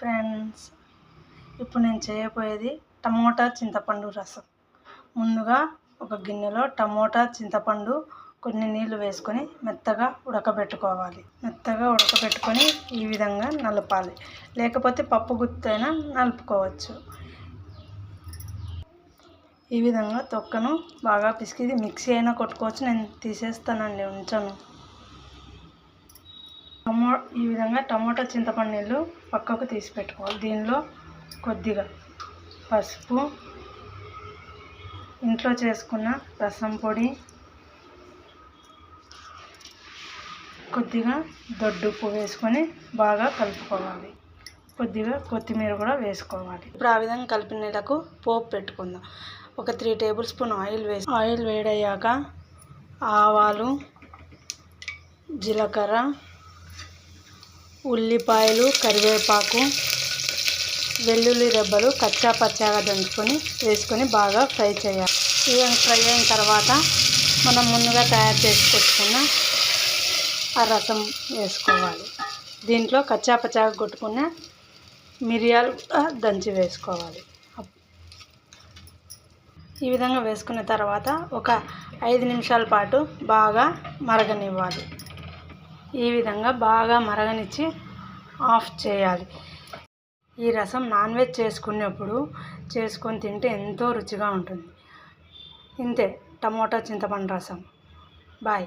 Friends ఇప్పుడు నేను చేయబోయేది టమోటా చింతపండు రసం. ముందుగా ఒక గిన్నెలో టమోటా చింతపండు కొన్ని నీళ్ళు వేసుకొని మెత్తగా ఉడకబెట్టుకోవాలి. మెత్తగా ఉడకబెట్టుకొని ఈ విధంగా నలపాలి. లేకపోతే పప్పు గుత్తైనా నలుపుకోవచ్చు. ఈ విధంగా తొక్కను బాగా పిసికి మిక్సీ అయినా కొట్టుకోవచ్చు. నేను తీసేస్తానండి ఉంచను. టమో ఈ విధంగా టమోటా చింతపండు నీళ్ళు పక్కకు తీసి పెట్టుకోవాలి. దీనిలో కొద్దిగా పసుపు ఇంట్లో చేసుకున్న రసం పొడి కొద్దిగా దొడ్డుప్పు వేసుకొని బాగా కలుపుకోవాలి. కొద్దిగా కొత్తిమీర కూడా వేసుకోవాలి. ఇప్పుడు ఆ విధంగా కలిపిన నీళ్ళకు పోపు పెట్టుకుందాం. ఒక త్రీ టేబుల్ స్పూన్ ఆయిల్ వేసి ఆయిల్ వేడయ్యాక ఆవాలు జీలకర్ర ఉల్లిపాయలు కరివేపాకు వెల్లుల్లి రెబ్బలు కచ్చా పచ్చాగా దంచుకొని వేసుకొని బాగా ఫ్రై చేయాలి. ఇవి ఫ్రై అయిన తర్వాత మనం ముందుగా తయారు చేసి పెట్టుకున్న ఆ రసం వేసుకోవాలి. దీంట్లో కచ్చా పచ్చాగా కొట్టుకున్న మిరియాలు దంచి వేసుకోవాలి. ఈ విధంగా వేసుకున్న తర్వాత ఒక ఐదు నిమిషాల పాటు బాగా మరగనివ్వాలి. ఈ విధంగా బాగా మరగనిచ్చి ఆఫ్ చేయాలి. ఈ రసం నాన్ వెజ్ చేసుకునేప్పుడు చేసుకొని తింటే ఎంతో రుచిగా ఉంటుంది. ఇంతే టమోటా చింతపండు రసం. బాయ్.